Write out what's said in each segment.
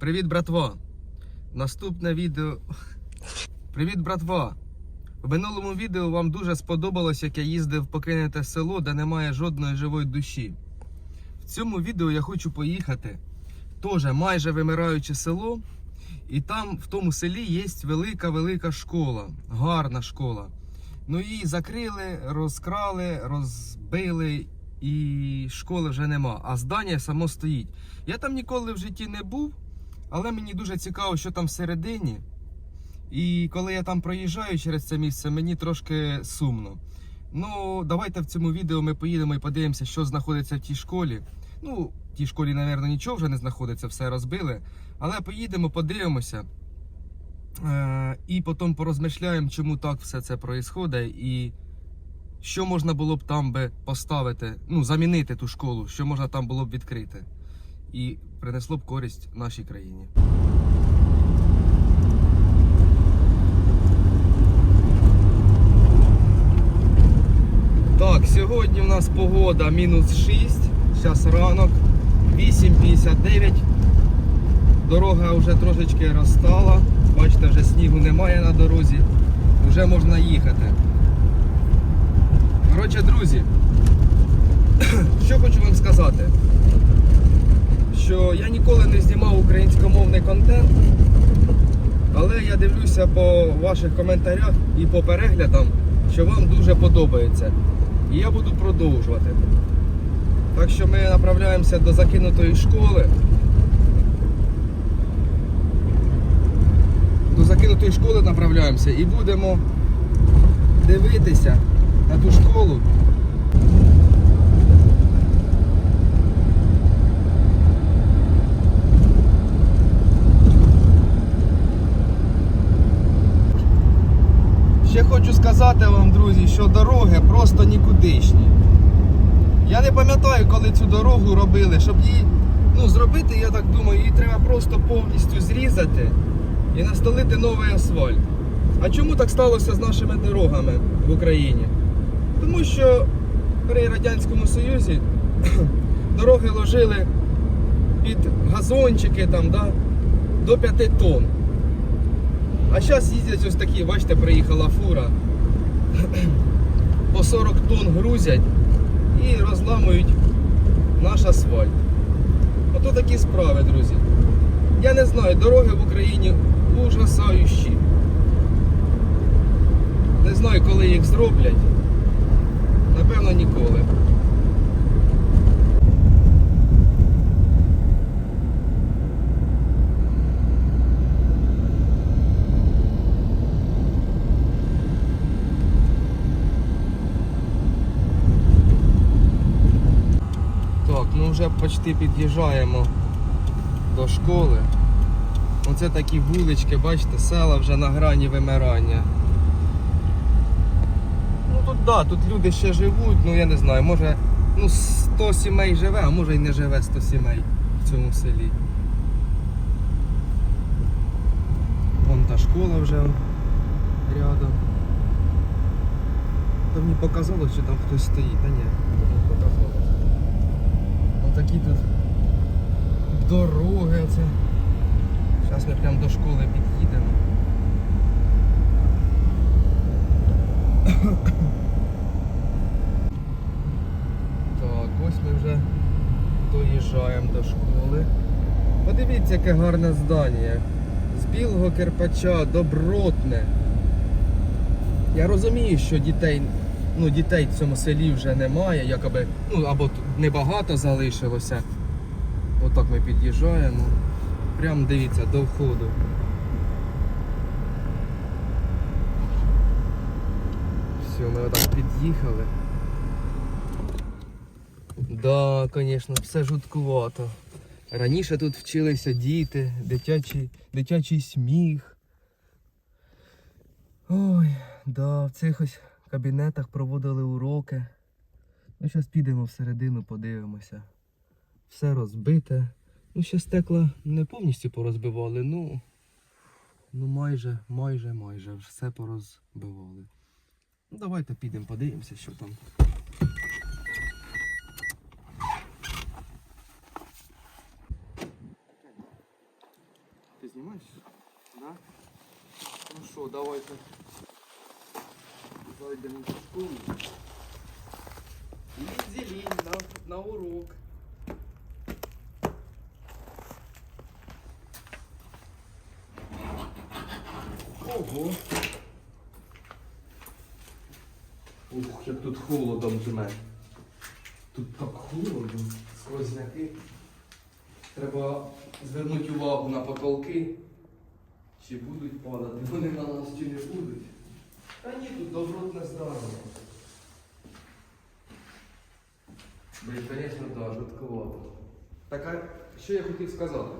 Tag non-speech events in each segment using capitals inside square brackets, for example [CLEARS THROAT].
Привіт, братва! Наступне відео. Привіт, братва! В минулому відео вам дуже сподобалось, як я їздив в покинуте село, де немає жодної живої душі. В цьому відео я хочу поїхати. Теж майже вимираюче село. І там в тому селі є велика-велика школа, гарна школа. Ну її закрили, розкрали, розбили, і школи вже нема. А здання само стоїть. Я там ніколи в житті не був, але мені дуже цікаво, що там всередині. І коли я там проїжджаю через це місце, мені трошки сумно. Ну, давайте в цьому відео ми поїдемо і подивимося, що знаходиться в тій школі. Ну, в тій школі, мабуть, нічого вже не знаходиться, все розбили. Але поїдемо, подивимося. Е, і потім порозмишляємо, чому так все це відбувається, і що можна було б там би поставити, ну, замінити ту школу, що можна там було б відкрити. І принесло б користь нашій країні. Так, сьогодні у нас погода мінус 6, зараз ранок, 8.59. Дорога вже трошечки розстала. Бачите, вже снігу немає на дорозі. Вже можна їхати. Коротше, друзі, [CLEARS THROAT] що хочу вам сказати, що я ніколи не знімав українськомовний контент, але я дивлюся по ваших коментарях і по переглядам, що вам дуже подобається. І я буду продовжувати. Так що ми направляємося до закинутої школи. До закинутої школи направляємося і будемо дивитися на ту школу. Ще хочу сказати вам, друзі, що дороги просто нікудишні. Я не пам'ятаю, коли цю дорогу робили, щоб її ну, зробити, я так думаю, її треба просто повністю зрізати і настелити новий асфальт. А чому так сталося з нашими дорогами в Україні? Тому що при Радянському Союзі [CLEARS THROAT] дороги ложили під газончики там, да, до 5 тонн. А зараз їздять ось такі, бачите, приїхала фура. По 40 тонн грузять і розламують наш асфальт. Ото такі справи, друзі. Я не знаю, дороги в Україні ужасаючі. Не знаю, коли їх зроблять. Напевно, ніколи. Так, ну вже почти під'їжджаємо до школи. Оце такі вулички, бачите, села вже на грані вимирання. Ну тут да, тут люди ще живуть, ну я не знаю, може ну 100 сімей живе, а може й не живе 100 сімей в цьому селі. Вон та школа вже рядом. Та мені показалось, що там хтось стоїть, та ні, мені показалось. Отакі тут дороги оце. Зараз ми прямо до школи під'їдемо. Так, ось ми вже доїжджаємо до школи. Подивіться, яке гарне здання. З білого кирпача, добротне. Я розумію, що дітей, ну, дітей в цьому селі вже немає, якоби, ну або небагато залишилося. Отак ми під'їжджаємо. Прям дивіться до входу. Все, ми отак під'їхали. Да, звісно, все жуткувато. Раніше тут вчилися діти, дитячий, дитячий сміх. Ой, да, в цих ось кабінетах проводили уроки. Ну, зараз підемо всередину, подивимося. Все розбите. Ну, ще стекла не повністю порозбивали, ну, ну майже, майже, майже все порозбивали. Ну, давайте підемо, подивимося, що там. Ти знімаєш? Да? Ну що, давайте в школу. Лінь на, на урок. Ого. Ух, як тут холодом жме. Тут так холодно, сквозняки. Треба звернути увагу на потолки. Чи будуть падати. Вони на нас чи не будуть. Та ні, тут добротне здання. Блін, звісно, так, жутковато. Так, а що я хотів сказати?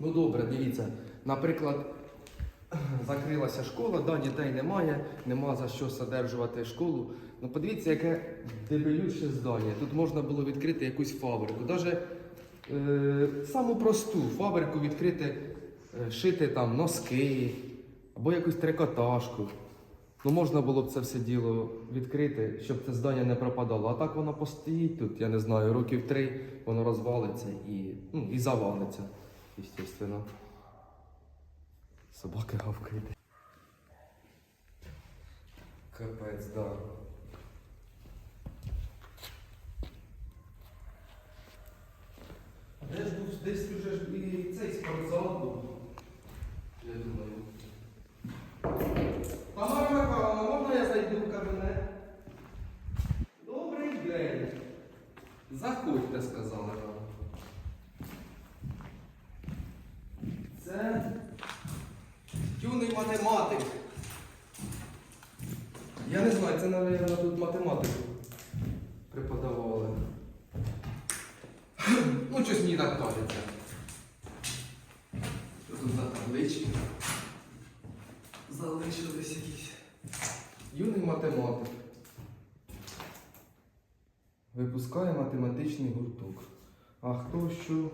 Ну добре, дивіться. Наприклад, закрилася школа, да, дітей немає, нема за що содержувати школу. Ну подивіться, яке дебелюще здання. Тут можна було відкрити якусь фабрику. Даже е, саму просту фабрику відкрити, е, шити там носки або якусь трикотажку. Ну можна було б це все діло відкрити, щоб це здання не пропадало. А так воно постоїть тут, я не знаю, років три воно розвалиться і, ну, і завалиться, звісно. Собаки гавкають. Капець, да. А де ж був десь вже і цей спортзал був? Я думаю. Тамара Михайловна, можна я зайду в кабінет? Добрий день. Заходьте, сказали вам. Це юний математик. Я не знаю, це, мабуть, тут математику преподавали. Ну, щось мені так кажеться. Що тут за таблички? Залишились якісь. Юний математик. Випускає математичний гурток. А хто що?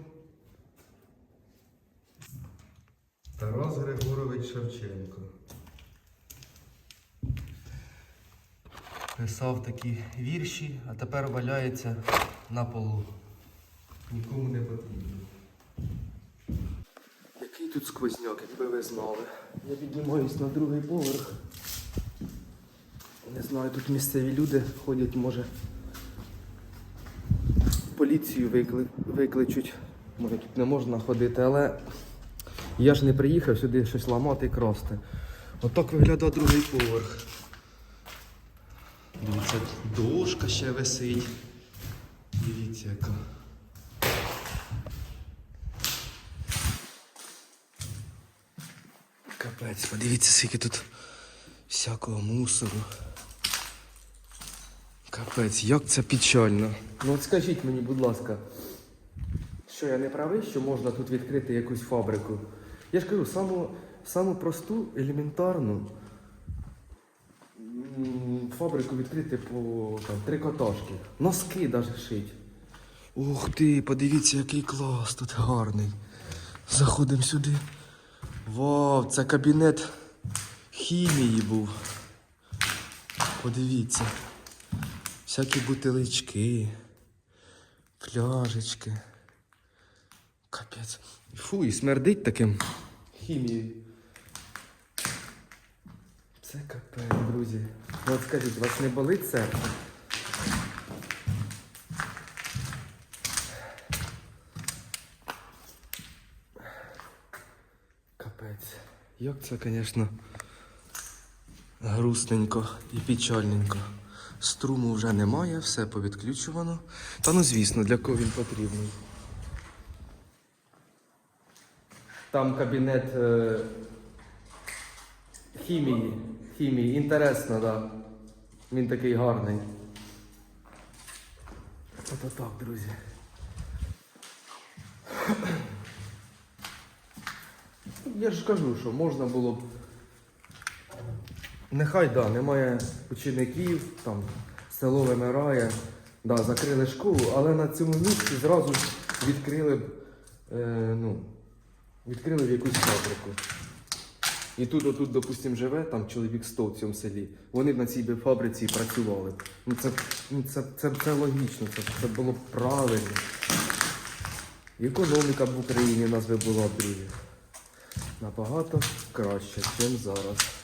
Тарас Григорович Шевченко. Писав такі вірші, а тепер валяється на полу. Нікому не потрібно. Який тут сквозняк, якби ви знали. Я піднімаюсь на другий поверх. Не знаю, тут місцеві люди ходять, може. Поліцію викли... викличуть. Може тут не можна ходити, але я ж не приїхав сюди щось ламати і красти. Отак виглядає другий поверх. Дивіться, дошка ще висить. Дивіться, яка. Капець, подивіться, скільки тут всякого мусору. Капець, як це печально. Ну от скажіть мені, будь ласка, що я не правий, що можна тут відкрити якусь фабрику? Я ж кажу, саму, саму просту, елементарну фабрику відкрити по там, трикотажки. Носки навіть шить. Ух ти, подивіться, який клас тут гарний. Заходимо сюди. Вау, це кабінет хімії був. Подивіться. Всякі бутилички, пляжечки. Капець. Фу, і смердить таким хімією. Це капець, друзі. Ну от скажіть, вас не болить серце? Капець. Як це, звісно, грустненько і печальненько. Струму вже немає, все повідключувано. Та ну звісно, для кого він потрібний. Там кабінет е, хімії. Хімії. Інтересно. Да. Він такий гарний. Ото так, друзі. Я ж кажу, що можна було б. Нехай да, немає учеників, там село вимирає, да, закрили школу, але на цьому місці зразу ж відкрили б, е, ну, відкрили в якусь фабрику. І тут, отут, допустим, живе там чоловік 100 в цьому селі. Вони б на цій би фабриці і працювали. Ну, це, ну, це, це, це логічно, це, це було б правильно. І економіка б в Україні у нас би була, друзі. набагато краще, ніж зараз.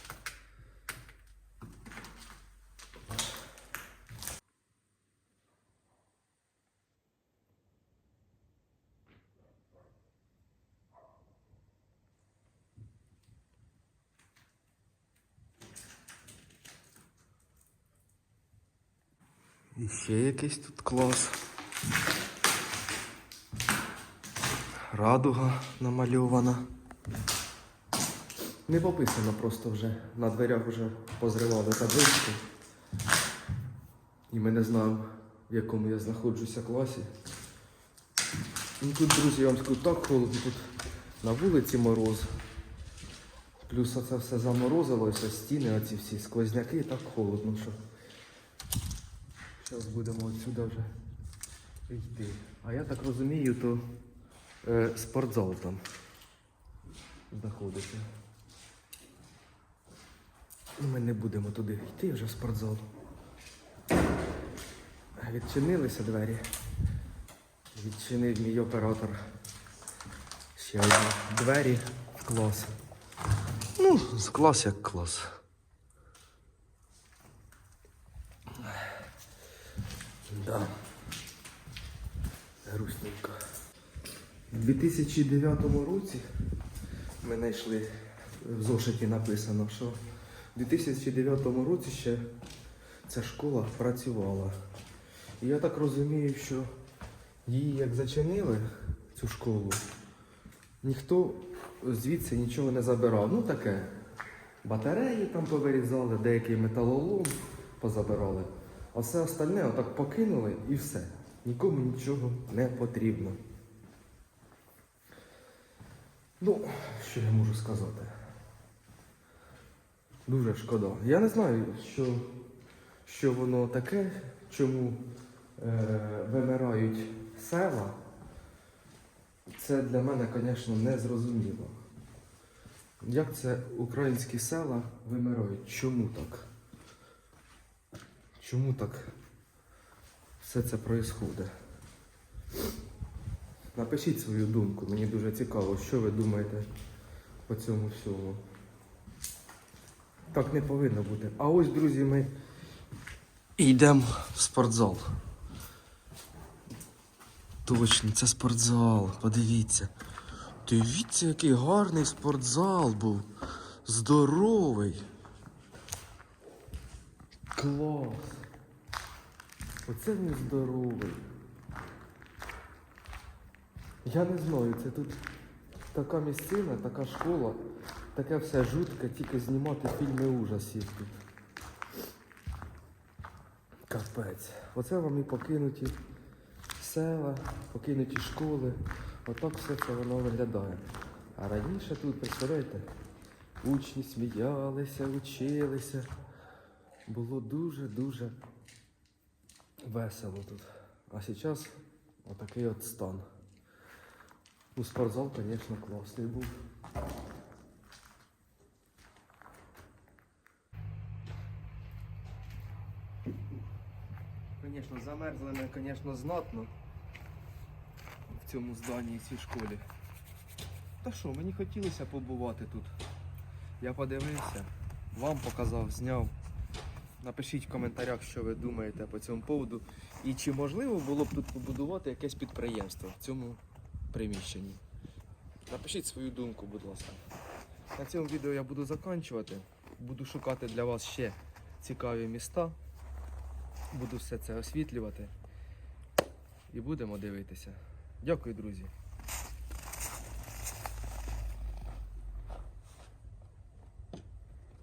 І ще якийсь тут клас. Радуга намальована. Не пописано просто вже. На дверях вже позривали таблички. І ми не знаємо, в якому я знаходжуся класі. Ну тут, друзі, я вам скажу, так холодно, тут на вулиці мороз. Плюс оце все заморозилося, стіни, оці всі сквозняки, і так холодно, що. Зараз будемо отсюди вже йти. А я так розумію, то е, спортзал там знаходиться. Ми не будемо туди йти вже в спортзал. Відчинилися двері. Відчинив мій оператор. Ще одні двері в клас. Ну, з клас як клас. Да. Грустненько. У 2009 році ми знайшли в зошиті написано, що в 2009 році ще ця школа працювала. І я так розумію, що її як зачинили, цю школу, ніхто звідси нічого не забирав. Ну таке. Батареї там повирізали, деякий металолом позабирали. А все остальне отак покинули і все. Нікому нічого не потрібно. Ну, що я можу сказати? Дуже шкода. Я не знаю, що, що воно таке, чому е, вимирають села. Це для мене, звісно, не зрозуміло. Як це українські села вимирають? Чому так? Чому так все це происходить? Напишіть свою думку, мені дуже цікаво, що ви думаєте по цьому всьому. Так не повинно бути. А ось, друзі, ми йдемо в спортзал. Точно, це спортзал. Подивіться. Дивіться, який гарний спортзал був. Здоровий. Клас. Оце він здоровий. Я не знаю, це тут така місцина, така школа, таке все жутке, тільки знімати фільми ужасів тут. Капець. Оце вам і покинуті села, покинуті школи. Отак все це воно виглядає. А раніше тут, представляєте, учні сміялися, училися. Було дуже-дуже весело тут. А зараз отакий от стан. Ну, спортзал, звісно, класний був. Звісно, замерзли ми, звісно, знатно в цьому зданні і цій школі. Та що, мені хотілося побувати тут. Я подивився, вам показав, зняв. Напишіть в коментарях, що ви думаєте по цьому поводу. І чи можливо було б тут побудувати якесь підприємство в цьому приміщенні. Напишіть свою думку, будь ласка. На цьому відео я буду закінчувати. Буду шукати для вас ще цікаві міста. Буду все це освітлювати. І будемо дивитися. Дякую, друзі.